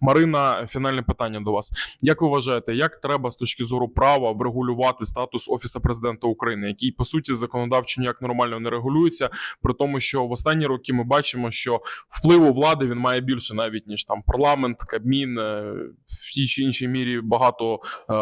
Марина, фінальне питання до вас. Як ви вважаєте, як треба з точки зору права врегулювати статус офісу президента України, який по суті законодавчо ніяк нормально не регулюється, при тому, що в останні роки ми бачимо, що впливу влади він має більше навіть ніж там парламент, кабмін, е, в тій чи іншій мірі багато е,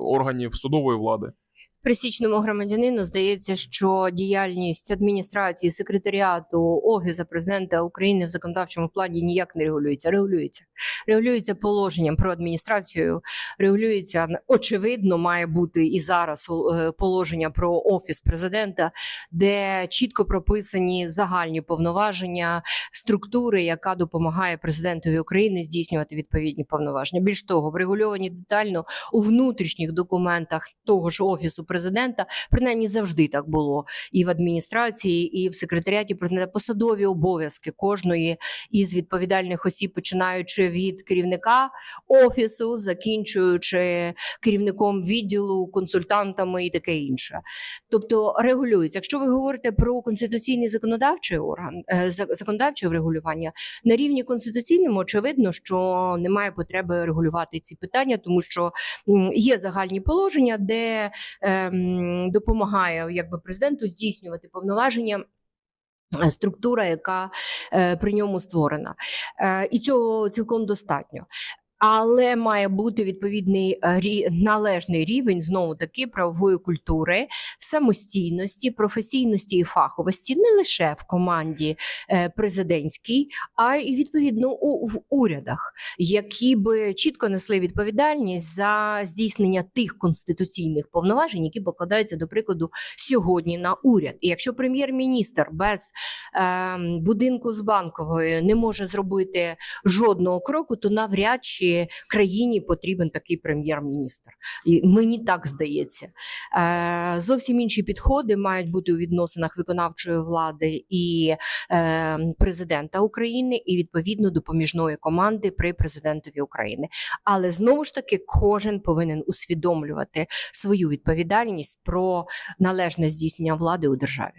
органів судової влади. Присічному громадянину здається, що діяльність адміністрації, секретаріату, офісу президента України в законодавчому плані ніяк не регулюється. Регулюється, регулюється положенням про адміністрацію. Регулюється очевидно, має бути і зараз е, положення про офіс президента, де чітко прописані загальні повноваження структури, яка допомагає президентові України здійснювати відповідні повноваження. Більш того, врегульовані детально у внутрішніх документах того ж офісу президента, принаймні завжди так було і в адміністрації, і в секретаріаті президента посадові обов'язки кожної із відповідальних осіб, починаючи від керівника офісу, закінчуючи керівником відділу, консультантами і таке інше. Тобто регулюється. Якщо ви говорите про конституційний законодавчий орган, е, законодавче врегулювання на рівні конституційному, очевидно, що немає потреби регулювати ці питання, тому що є загальні положення, де допомагає якби президенту здійснювати повноваження. е, Структура, яка е, при ньому створена, е, і цього цілком достатньо. Але має бути відповідний е, належний рівень знову таки правової культури, самостійності, професійності і фаховості не лише в команді е, президентській, а й відповідно у в урядах, які би чітко несли відповідальність за здійснення тих конституційних повноважень, які покладаються до прикладу сьогодні на уряд. І якщо прем'єр-міністр без будинку з банкової не може зробити жодного кроку, то навряд чи країні потрібен такий прем'єр-міністр. Мені так здається. Е, зовсім інші підходи мають бути у відносинах виконавчої влади і е, президента України, і відповідно допоміжної команди при президентові України. Але знову ж таки кожен повинен усвідомлювати свою відповідальність про належне здійснення влади у державі.